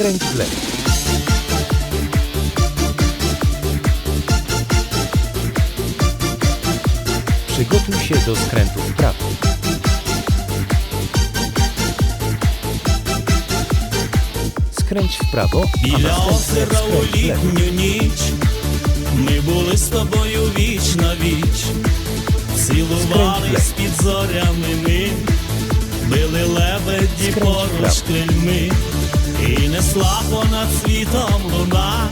W. Przygotuj się do skrętu w prawo. Skręć w prawo, a Біля następnie озера у skręć w lewo. літню ніч ми були з тобою віч на віч, цілувались під зорями ми, били лебеді Скринь поруч вправо. крильми, і несла понад світом луна,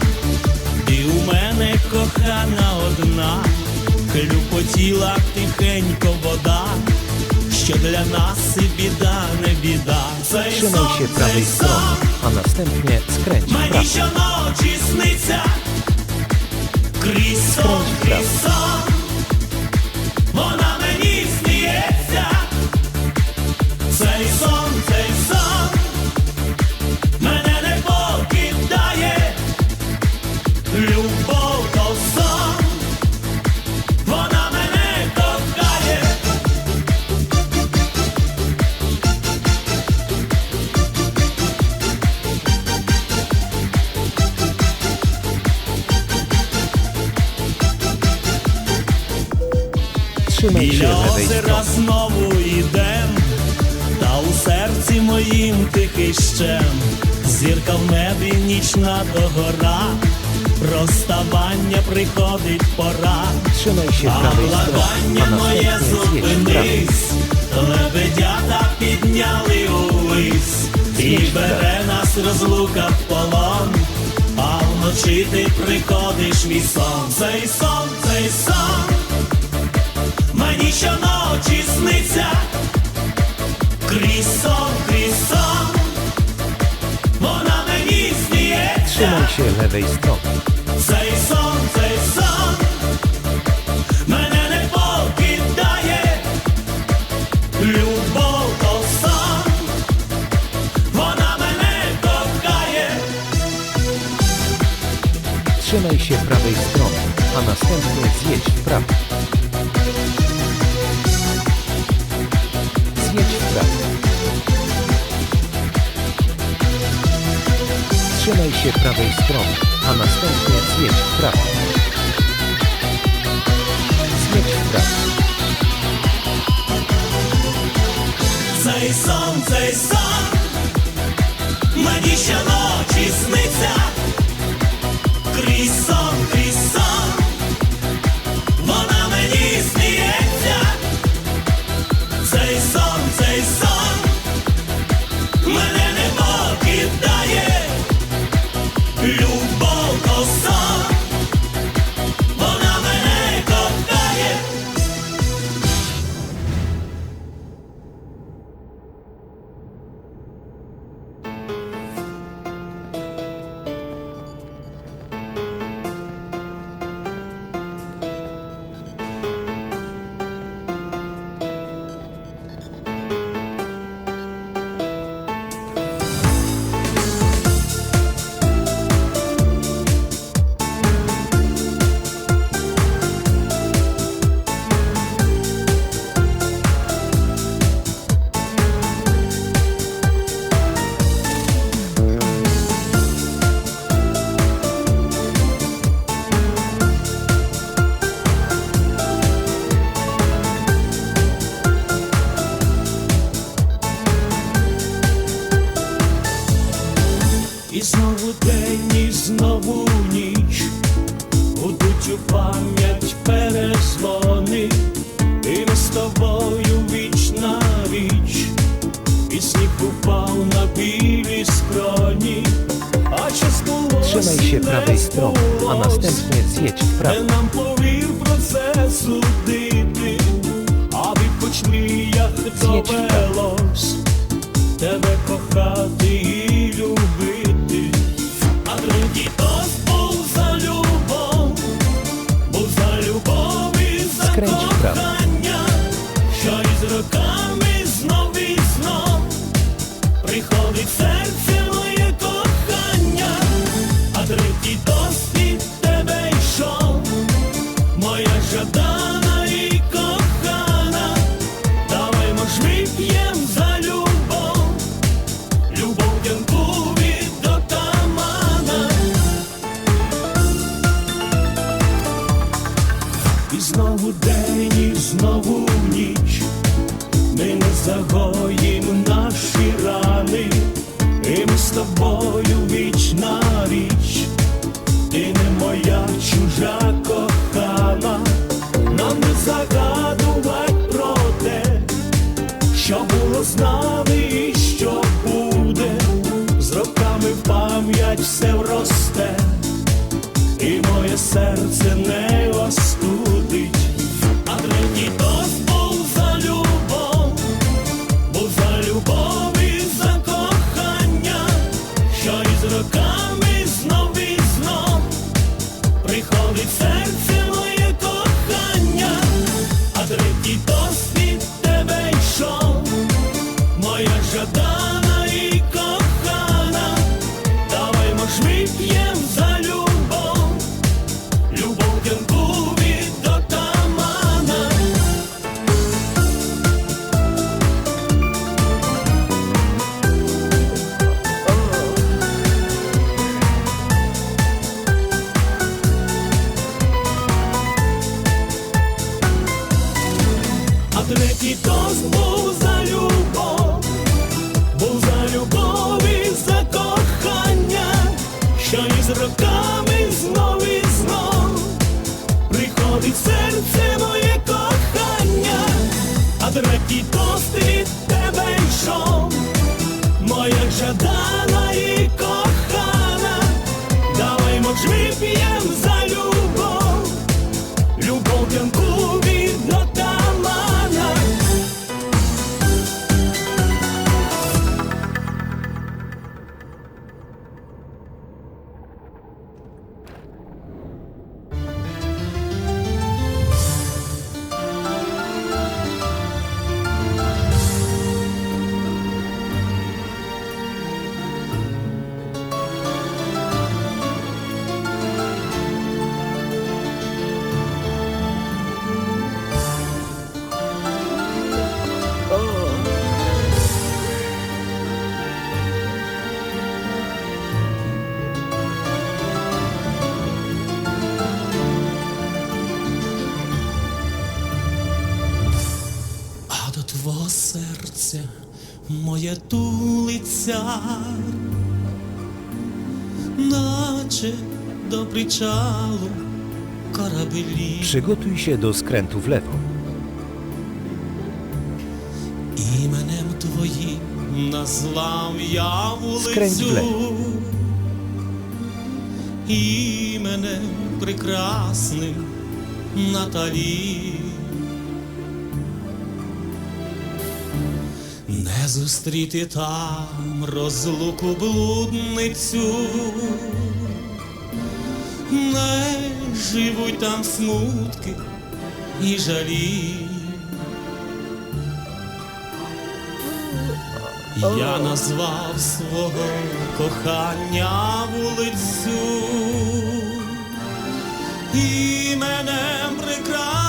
ти у мене кохана одна, клюпотіла тихенько вода. Що для нас і біда, не біда. Trzymaj się prawej strony, сон, a następnie skręć w Мені prawo. щоночі сниться. Крізь сон, Скринь крізь сон, вона серці моїм тихий щем, зірка в небі нічна догора, розставання приходить пора, а благання моє зупинись, лебедята підняли увись, і бере нас розлука в полон, а вночі ти приходиш мій сон, цей сон, цей сон. Мені щоночі сниться крізь сон, крізь сон, вона мені сміється, Trzymaj się lewej strony. цей сон, цей сон, мене не покидає, любов то сон, вона мене кохає. Trzymaj się prawej strony, a następnie zjedź w prawo. Zjedź w prawo. Trzymaj się prawej strony, a następnie zjedź w prawo. Zjedź w prawo. Цей сон, цей сон, мені щоночі сниться, крізь сон, prawej а на zjedź w не prawo. нам повів про це судити, а хоч мріях довелось все в роз. de dois тулиця, Nacze do przyczalu korabli. Przygotuj się do skrętu w lewo. Іменем твоїм назвав я Skręć w вулицю. lewo. Іменем прекрасним Наталі. зустріти там розлуку блудницю, не живуть там смутки і жалі. Я назвав свого кохання вулицю і мене прекрасно.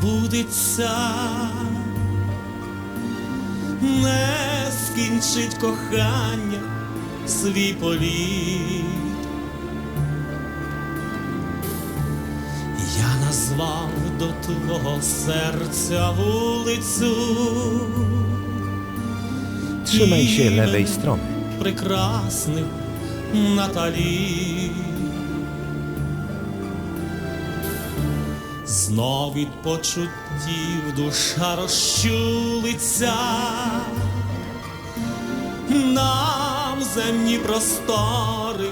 збудеться, не скінчить кохання свій політ. Я назвав до твого серця вулицю, trzymaj się lewej strony. Прекрасних Наталі. знов від почуттів душа розчулиться, нам земні простори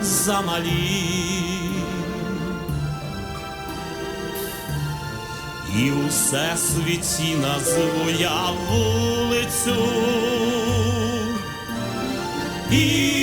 замалі, і усе світі назву я вулицю. І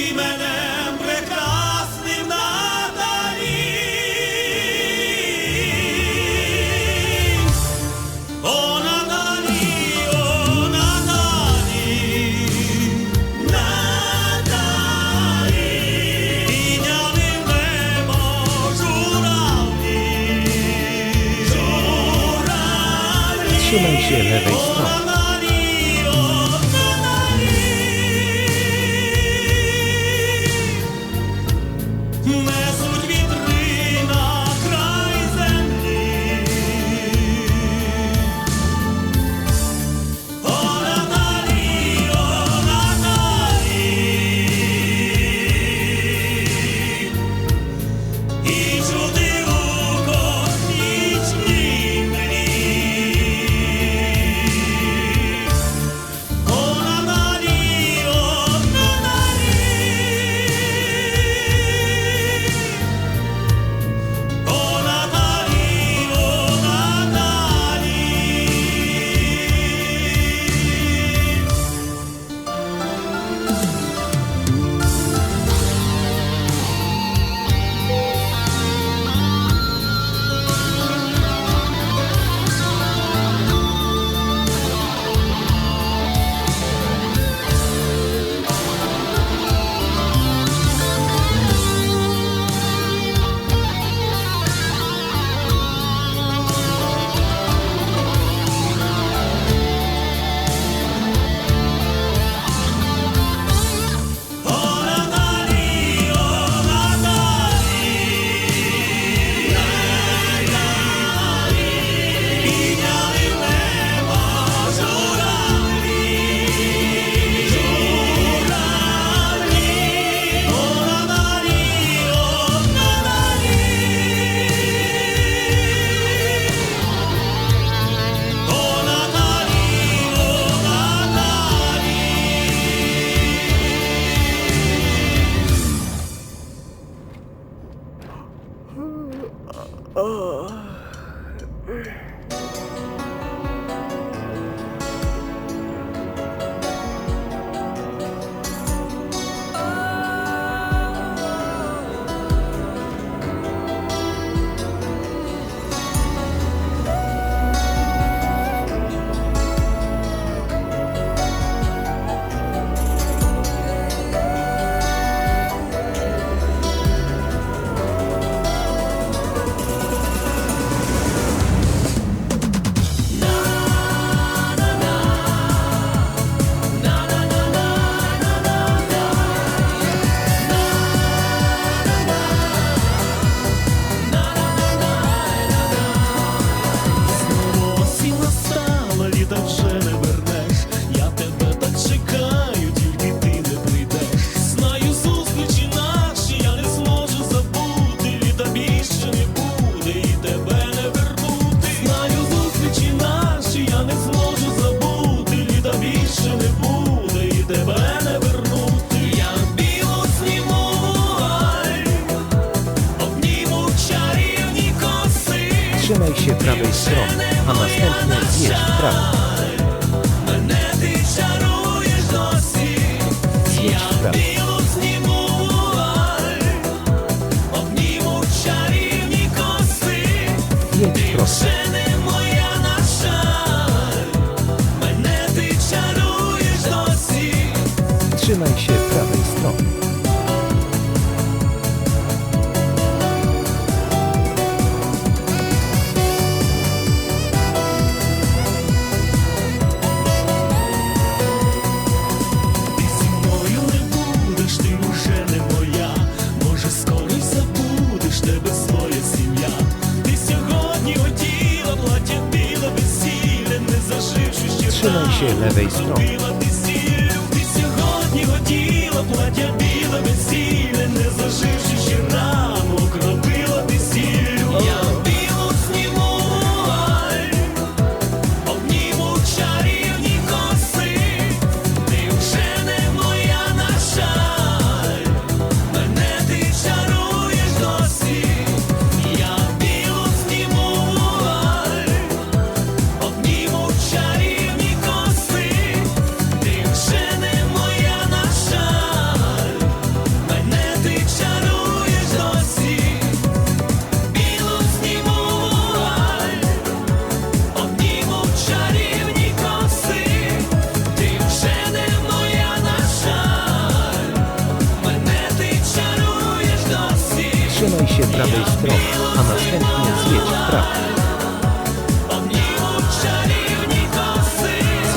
Trzymaj się prawej strony, a następnie zjedź w prawo.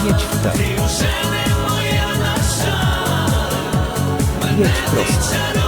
Zjedź w prawo. Jedź prosto.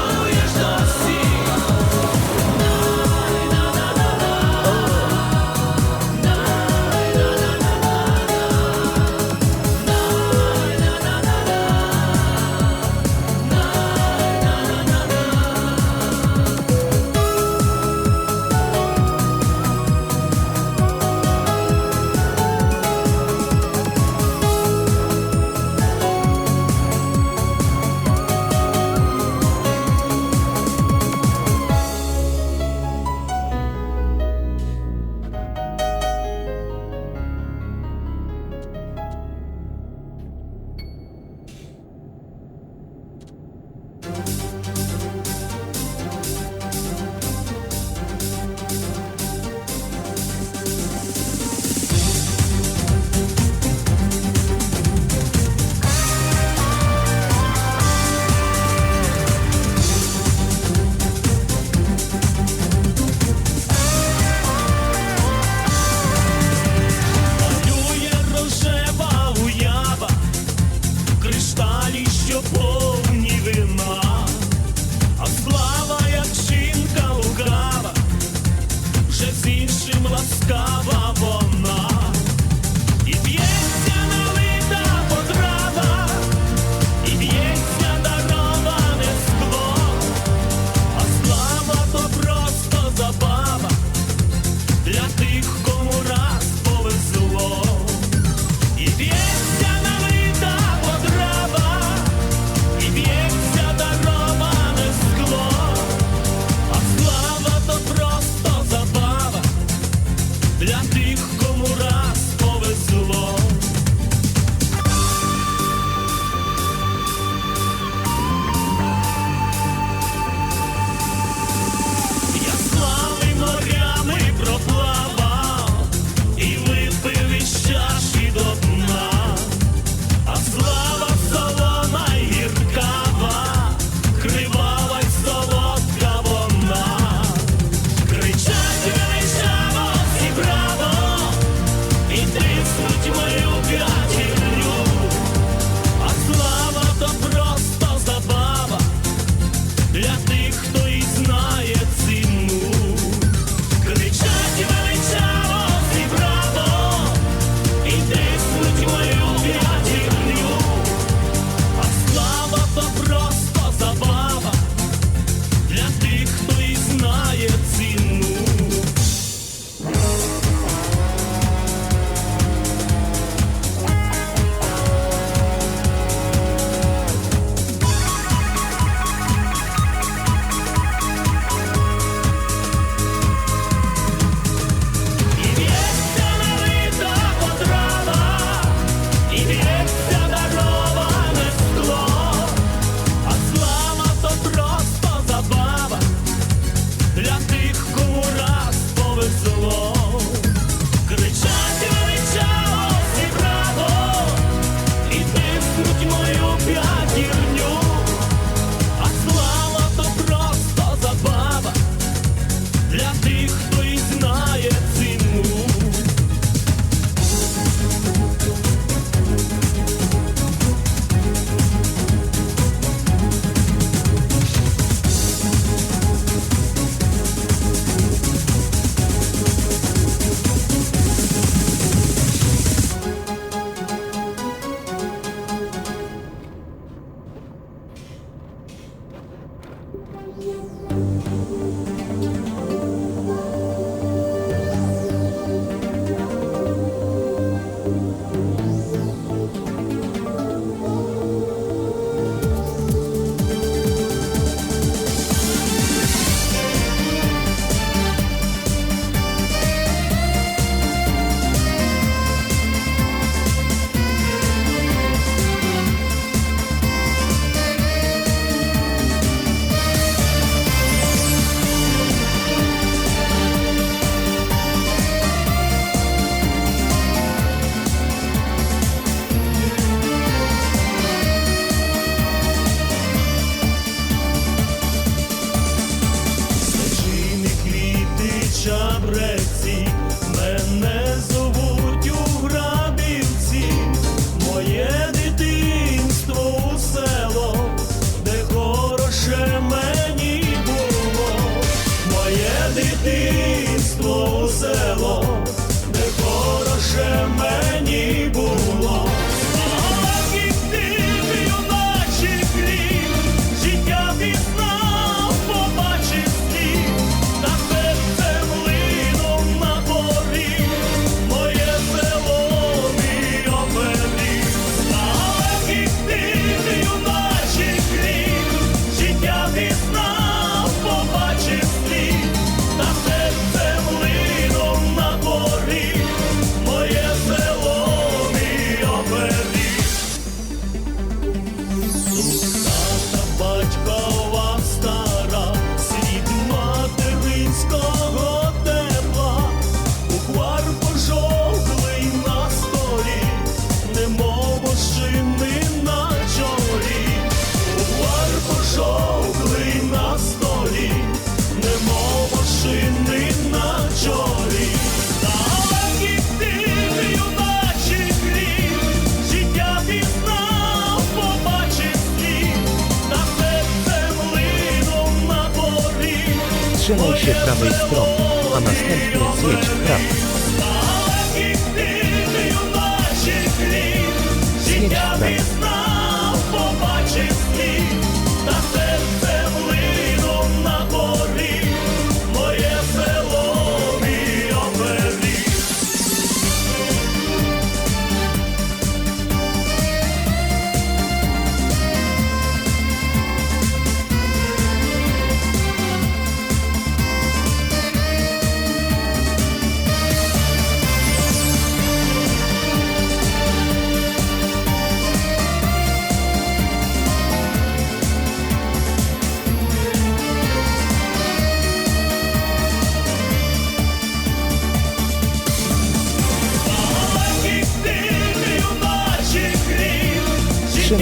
Trzymaj się prawej strony, a następnie zjedź w prawo.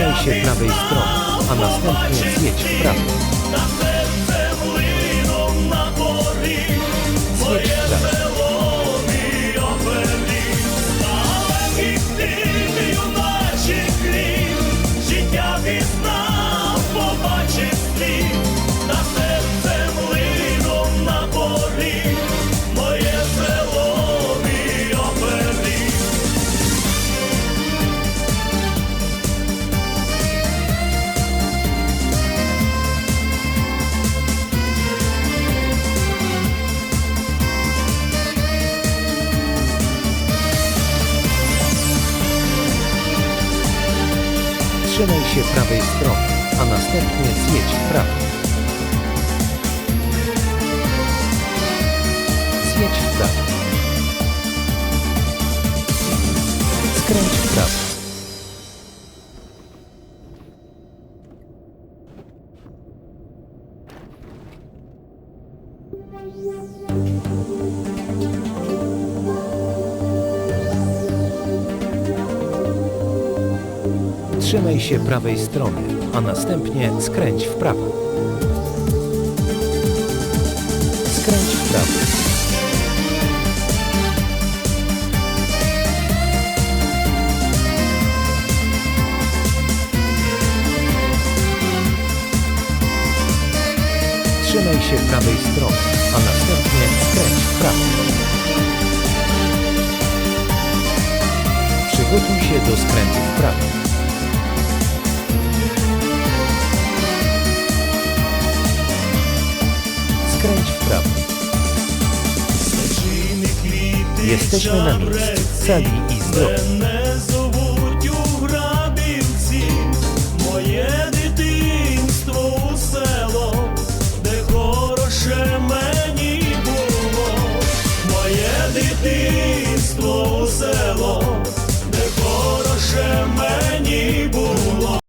Trzymaj się prawej strony, a następnie zjedź w prawo. Trzymaj się prawej strony, a następnie zjedź w prawo. Zjedź w prawo. Skręć w prawo. Się prawej strony, a następnie skręć w prawo. Skręć w prawo. Trzymaj się prawej strony, a następnie skręć w prawo. Przygotuj się do skrętu w prawo. Jesteśmy na miejscu, cali i zdrowi.